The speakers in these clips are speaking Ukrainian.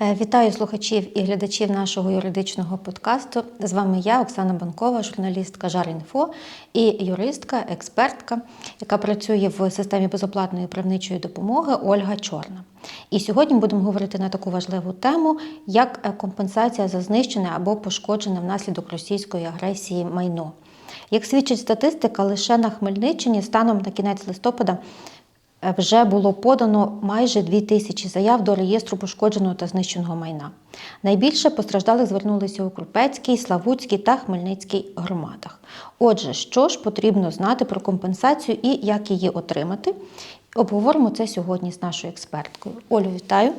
Е, Вітаю слухачів і глядачів нашого юридичного подкасту. З вами я, Оксана Банкова, журналістка Жарінфо і юристка, експертка, яка працює в системі безоплатної правничої допомоги Ольга Чорна. І сьогодні будемо говорити на таку важливу тему, як е, компенсація за знищене або пошкоджене внаслідок російської агресії майно. Як свідчить статистика, лише на Хмельниччині станом на кінець листопада вже було подано майже 2 тисячі заяв до реєстру пошкодженого та знищеного майна. Найбільше постраждалих звернулися у Крупецькій, Славутській та Хмельницькій громадах. Отже, що ж потрібно знати про компенсацію і як її отримати? Обговоримо це сьогодні з нашою експерткою. Олю, вітаю.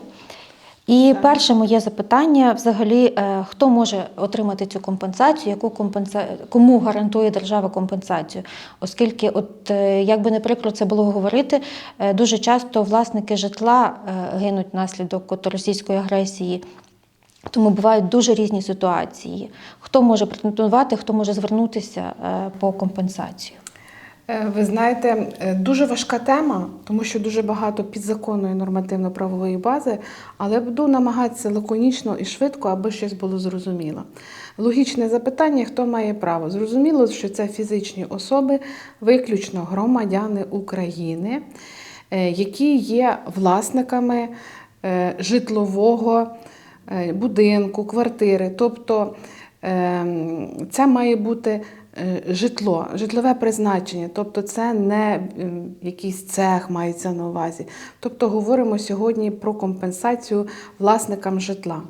І перше моє запитання: взагалі, е, хто може отримати цю компенсацію, яку компенса... кому гарантує держава компенсацію? Оскільки, от е, як би не прикро це було говорити, е, дуже часто власники житла гинуть внаслідок от російської агресії. Тому бувають дуже різні ситуації. Хто може претендувати, хто може звернутися по компенсацію? Е, Ви знаєте, е, дуже важка тема, тому що дуже багато підзаконної нормативно-правової бази, але буду намагатися лаконічно і швидко, аби щось було зрозуміло. Логічне запитання: хто має право? Зрозуміло, що це фізичні особи, виключно громадяни України, е, які є власниками житлового будинку, квартири. Тобто ем, це має бути житло, житлове призначення, тобто це не якийсь цех мається на увазі. Тобто говоримо сьогодні про компенсацію власникам житла.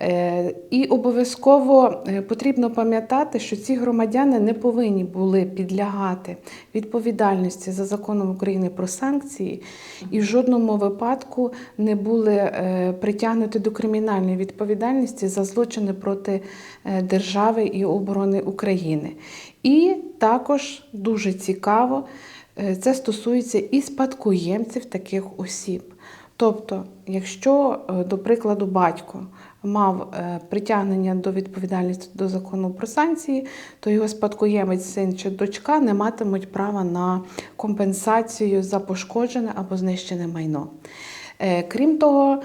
Е, І обов'язково е, потрібно пам'ятати, що ці громадяни не повинні були підлягати відповідальності за законом України про санкції і в жодному випадку не були е, притягнуті до кримінальної відповідальності за злочини проти держави і оборони України. І також дуже цікаво, це стосується і спадкоємців таких осіб. Тобто, якщо, до прикладу, батько мав е, притягнення до відповідальності до закону про санкції, то його спадкоємець, син чи дочка не матимуть права на компенсацію за пошкоджене або знищене майно. Е, Крім того,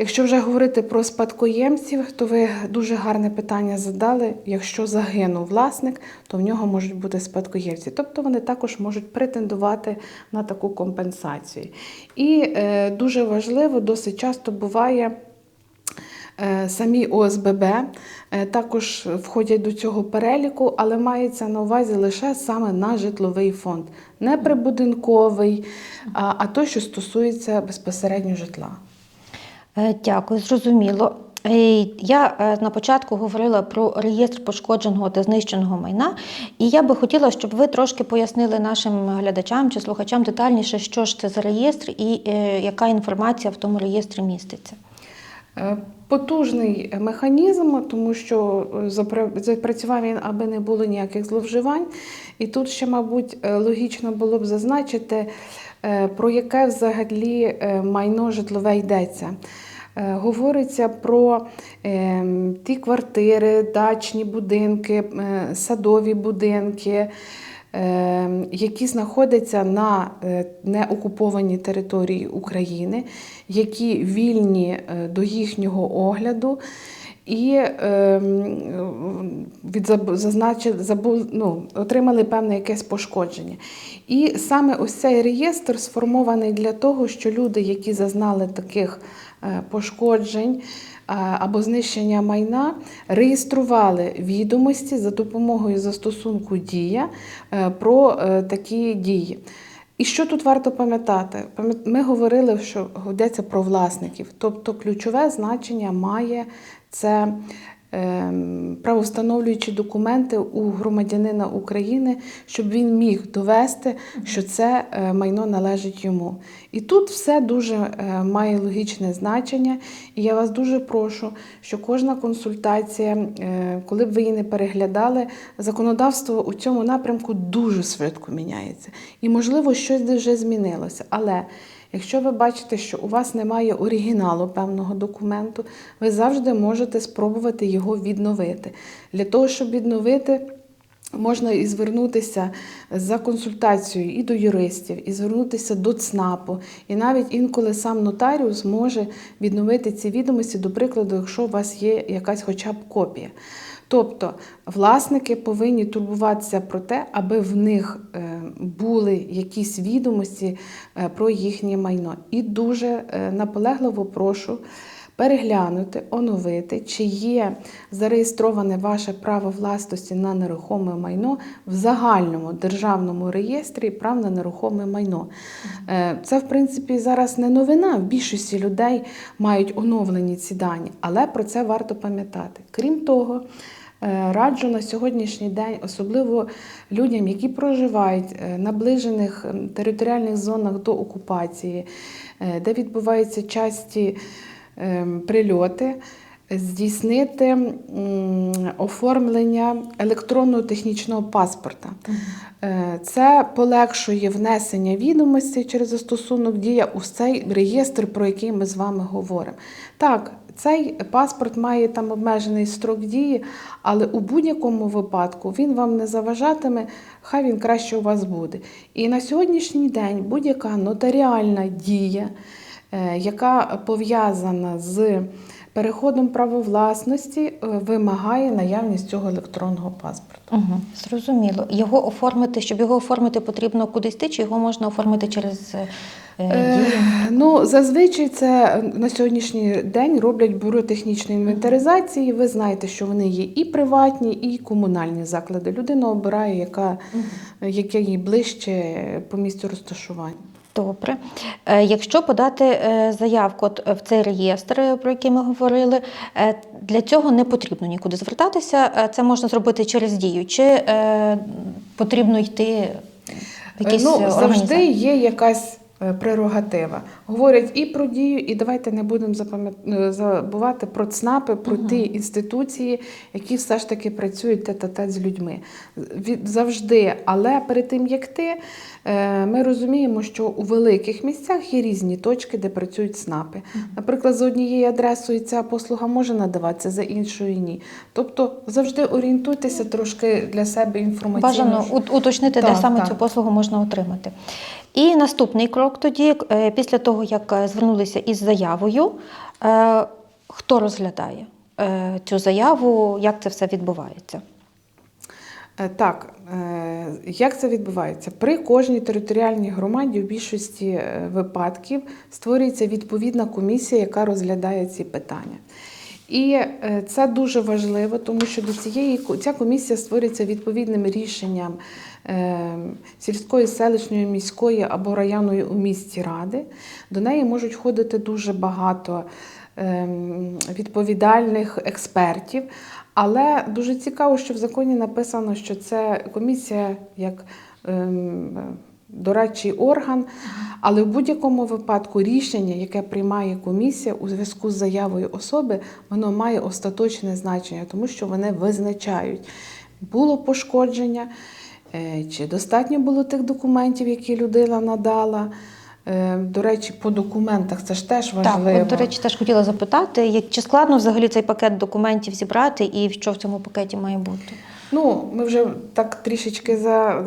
Якщо вже говорити про спадкоємців, то ви дуже гарне питання задали. Якщо загинув власник, то в нього можуть бути спадкоємці. Тобто вони також можуть претендувати на таку компенсацію. І е, дуже важливо, досить часто буває. Е, Самі ОСББ е, також входять до цього переліку, але мається на увазі лише саме на житловий фонд, не прибудинковий, а, той, що стосується безпосередньо житла. Е, Дякую, зрозуміло. Я на початку говорила про реєстр пошкодженого та знищеного майна, і я би хотіла, щоб ви трошки пояснили нашим глядачам чи слухачам детальніше, що ж це за реєстр і яка інформація в тому реєстрі міститься. Е, Потужний механізм, тому що е, запрацював він, аби не було ніяких зловживань. І тут ще, мабуть, е, логічно було б зазначити, про яке взагалі майно житлове йдеться. Говориться про е, ті квартири, дачні будинки, садові будинки, е, які знаходяться на неокупованій території України, які вільні е, до їхнього огляду. І е, від зазначив, забу, ну, отримали певне якесь пошкодження. І саме ось цей реєстр сформований для того, що люди, які зазнали таких е, пошкоджень е, або знищення майна, реєстрували відомості за допомогою застосунку Дія про такі дії. І що тут варто пам'ятати? Пам'ят- Ми говорили, що йдеться про власників, тобто ключове значення має це правовстановлюючі документи у громадянина України, щоб він міг довести, що це е, майно належить йому. І тут все дуже е, має логічне значення. І я вас дуже прошу, що кожна консультація, е, коли б ви її не переглядали, законодавство у цьому напрямку дуже швидко міняється. І, можливо, щось вже змінилося. Але Якщо ви бачите, що у вас немає оригіналу певного документу, ви завжди можете спробувати його відновити. Для того, щоб відновити, Можна і звернутися за консультацією і до юристів, і звернутися до ЦНАПу, і навіть інколи сам нотаріус може відновити ці відомості, до прикладу, якщо у вас є якась хоча б копія. Тобто власники повинні турбуватися про те, аби в них е, були якісь відомості е, про їхнє майно. І дуже е, наполегливо прошу переглянути, оновити, чи є зареєстроване ваше право власності на нерухоме майно в загальному державному реєстрі прав на нерухоме майно. Це, в принципі, зараз не новина. В більшості людей мають оновлені ці дані, але про це варто пам'ятати. Крім того, раджу на сьогоднішній день, особливо людям, які проживають е, наближених територіальних зонах до окупації, е, де відбуваються часті ем, прильоти, здійснити оформлення електронного технічного паспорта. Е, Це полегшує внесення відомостей через застосунок дія у цей реєстр, про який ми з вами говоримо. Так, цей паспорт має там обмежений строк дії, але у будь-якому випадку він вам не заважатиме, хай він краще у вас буде. І на сьогоднішній день будь-яка нотаріальна дія, е, яка пов'язана з переходом права власності, е, вимагає наявність цього електронного паспорту. Угу, зрозуміло. Його оформити, щоб його оформити, потрібно кудись йти, чи його можна оформити через е, Е. Ну, зазвичай це на сьогоднішній день роблять бюро технічної інвентаризації. Ви знаєте, що вони є і приватні, і комунальні заклади. Людина обирає, яка, яке їй ближче по місцю розташування. Добре. Е, Якщо подати е, заявку в цей реєстр, е, про який ми говорили, для цього не потрібно нікуди звертатися. Це можна зробити через дію. Чи потрібно йти в якісь ну, завжди є якась прерогатива. Говорять і про дію, і давайте не будемо запам'ят- е, забувати про ЦНАПи, про ті інституції, які все ж таки працюють тет-а-тет з людьми. Від завжди, але перед тим як ти, е, ми розуміємо, що у великих місцях є різні точки, де працюють ЦНАПи. Наприклад, за однією адресою ця послуга може надаватися, за іншою ні. Тобто завжди орієнтуйтеся трошки для себе інформаційно. Бажано ут- уточнити, де саме так. цю послугу можна отримати. І наступний крок тоді, е, після того, як е, звернулися із заявою, е, хто розглядає цю заяву, як це все відбувається? Так, як це відбувається? При кожній територіальній громаді в більшості випадків створюється відповідна комісія, яка розглядає ці питання. І е, це дуже важливо, тому що до цієї ця комісія створюється відповідним рішенням е, сільської, селищної, міської або районної у місті ради. До неї можуть ходити дуже багато ем, відповідальних експертів. Але дуже цікаво, що в законі написано, що це комісія як ем, дорадчий орган, але в будь-якому випадку рішення, яке приймає комісія у зв'язку з заявою особи, воно має остаточне значення, тому що вони визначають, було пошкодження, е, чи достатньо було тих документів, які людина надала. Е, До речі, по документах це ж теж важливо. Так, от, до речі, теж хотіла запитати, чи складно взагалі цей пакет документів зібрати і що в цьому пакеті має бути? Ну, ми вже так трішечки за,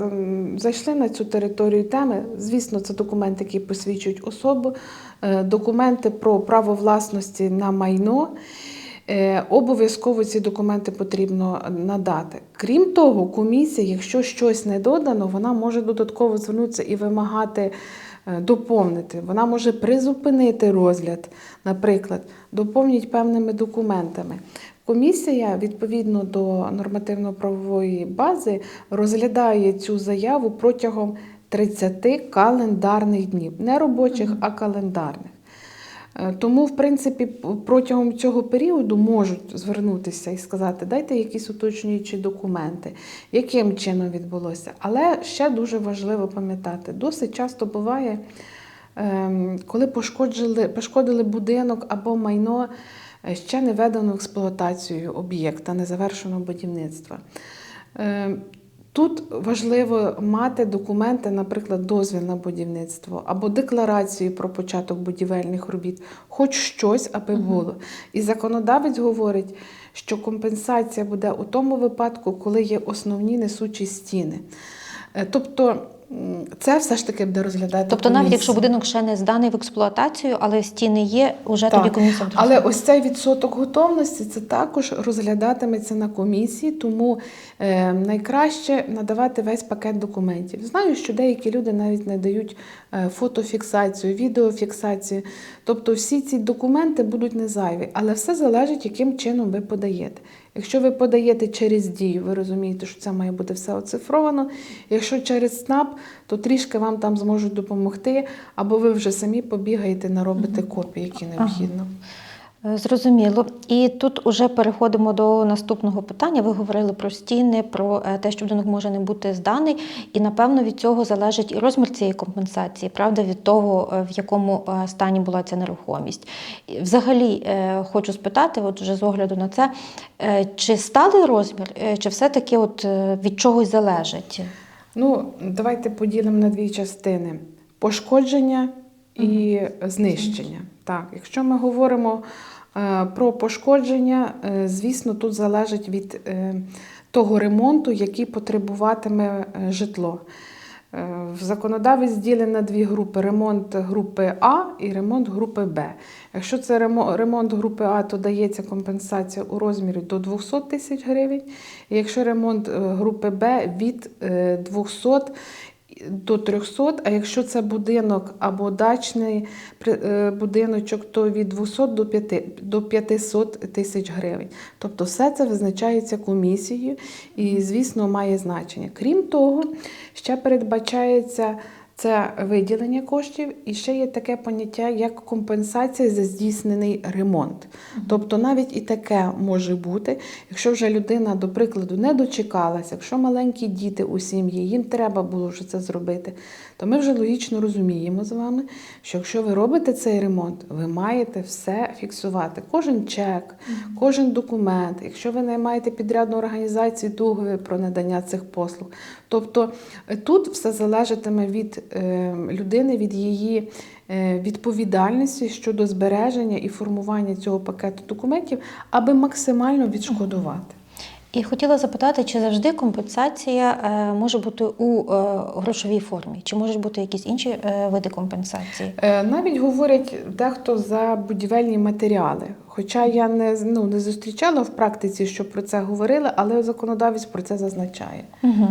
зайшли на цю територію теми. Звісно, це документи, які посвідчують особу, е, документи про право власності на майно. Е, Обов'язково ці документи потрібно надати. Крім того, комісія, якщо щось не додано, вона може додатково звернутися і вимагати е, доповнити. Вона може призупинити розгляд, наприклад, доповніть певними документами. Комісія, відповідно до нормативно-правової бази, розглядає цю заяву протягом 30 календарних днів, не робочих, а календарних. Е, Тому, в принципі, протягом цього періоду можуть звернутися і сказати, дайте якісь уточнюючі документи, яким чином відбулося. Але ще дуже важливо пам'ятати, досить часто буває, ем, коли пошкоджили, пошкодили будинок або майно ще не введено в експлуатацію об'єкта, незавершеного будівництва. Ем, Тут важливо мати документи, наприклад, дозвіл на будівництво або декларацію про початок будівельних робіт, хоч щось, аби було. І законодавець говорить, що компенсація буде у тому випадку, коли є основні несучі стіни. Е, Тобто це все ж таки буде розглядати. Тобто, навіть якщо будинок ще не зданий в експлуатацію, але стіни є, вже тоді комісія буде Але ось цей відсоток готовності це також розглядатиметься на комісії, тому е, найкраще надавати весь пакет документів. Знаю, що деякі люди навіть не дають е, фотофіксацію, відеофіксацію. Тобто всі ці документи будуть не зайві, але все залежить, яким чином ви подаєте. Якщо ви подаєте через дію, ви розумієте, що це має бути все оцифровано. Якщо через СНАП, то трішки вам там зможуть допомогти, або ви вже самі побігаєте, наробите копії, які необхідно. Е, Зрозуміло. І тут уже переходимо до наступного питання. Ви говорили про стіни, про е, те, що будинок може не бути зданий, і напевно від цього залежить і розмір цієї компенсації, правда, від того, е, в якому е, стані була ця нерухомість. Взагалі, е, хочу спитати, от вже з огляду на це, е, чи сталий розмір, е, чи все-таки от е, від чогось залежить? Ну, давайте поділимо на дві частини: пошкодження і знищення. Так, якщо ми говоримо е, про пошкодження, е, звісно, тут залежить від е, того ремонту, який потребуватиме е, житло. Е, В законодавець ділить на дві групи: ремонт групи А і ремонт групи Б. Якщо це ремонт групи А, то дається компенсація у розмірі до 200 тисяч гривень. Якщо ремонт е, групи Б від е, 200 до 300, а якщо це будинок або дачний е, будиночок, то від 200 до 5 до 500 тисяч гривень. Тобто все це визначається комісією і, звісно, має значення. Крім того, ще передбачається це виділення коштів, і ще є таке поняття, як компенсація за здійснений ремонт. Тобто навіть і таке може бути, якщо вже людина, до прикладу, не дочекалася, якщо маленькі діти у сім'ї, їм треба було вже це зробити, то ми вже логічно розуміємо з вами, що якщо ви робите цей ремонт, ви маєте все фіксувати. Кожен чек, кожен документ, якщо ви наймаєте підрядну організацію, договір про надання цих послуг. Тобто е, тут все залежатиме від людини, від її е, відповідальності щодо збереження і формування цього пакету документів, аби максимально відшкодувати. І хотіла запитати, чи завжди компенсація е, може бути у е, грошовій формі, чи можуть бути якісь інші види компенсації? Навіть говорять дехто за будівельні матеріали. Хоча я не, ну, не зустрічала в практиці, що про це говорили, але законодавець про це зазначає. Угу.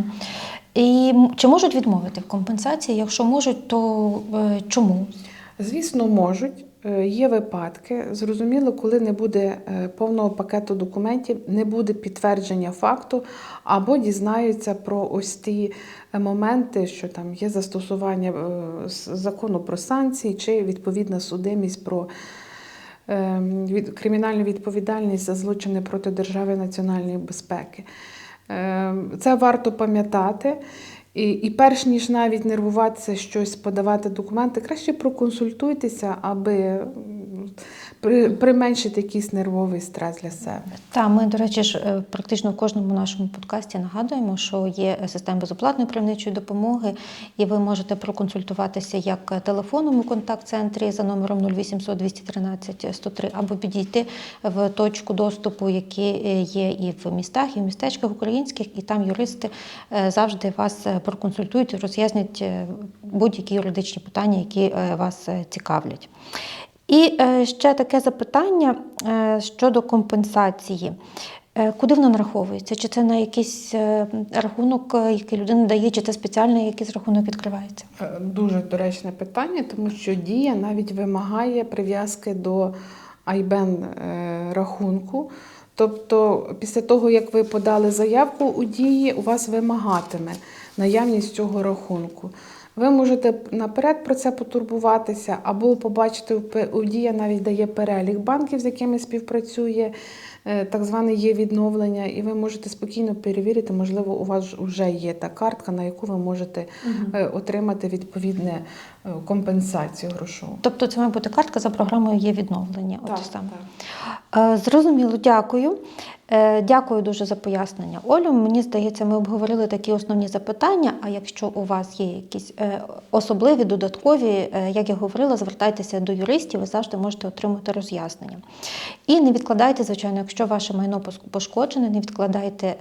І чи можуть відмовити в компенсації? Якщо можуть, то е, чому? Звісно, можуть. Е, Є випадки. Зрозуміло, коли не буде е, повного пакету документів, не буде підтвердження факту, або дізнаються про ось ті моменти, що там є застосування закону про санкції чи відповідна судимість про е, від- кримінальну відповідальність за злочини проти держави національної безпеки. Е, Це варто пам'ятати. І, і перш ніж навіть нервуватися щось подавати документи, краще проконсультуйтеся, аби применшити якийсь нервовий стрес для себе. Та ми, до речі, ж е, практично в кожному нашому подкасті нагадуємо, що є система безоплатної правничої допомоги, і ви можете проконсультуватися як телефоном у контакт-центрі за номером 0800 213 103, або підійти в точку доступу, які е, є і в містах, і в містечках українських, і там юристи е, завжди вас проконсультують роз'яснять будь-які юридичні питання, які вас цікавлять. І е, ще таке запитання е, щодо компенсації. Е, Куди вона нараховується? Чи це на якийсь рахунок, який людина дає, чи це спеціальний якийсь рахунок відкривається? Дуже доречне питання, тому що дія навіть вимагає прив'язки до айбен рахунку. Тобто, після того, як ви подали заявку у дії, у вас вимагатиме наявність цього рахунку. Ви можете наперед про це потурбуватися, або побачити у дія навіть дає перелік банків, з якими співпрацює е, так зване є відновлення, і ви можете спокійно перевірити, можливо, у вас вже є та картка, на яку ви можете е, отримати відповідне е, компенсацію грошову. Тобто це має бути картка за програмою є відновлення. От Так, саме. так. Зрозуміло, дякую. Е, Дякую дуже за пояснення. Олю, мені здається, ми обговорили такі основні запитання. А якщо у вас є якісь е, особливі, додаткові, е, як я говорила, звертайтеся до юристів, ви завжди можете отримати роз'яснення. І не відкладайте, звичайно, якщо ваше майно пошкоджене, не відкладайте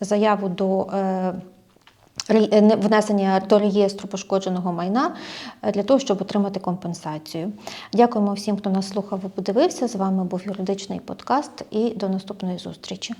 заяву до. Е, Внесення до реєстру пошкодженого майна е, для того, щоб отримати компенсацію. Дякуємо всім, хто нас слухав і подивився. З вами був юридичний подкаст і до наступної зустрічі.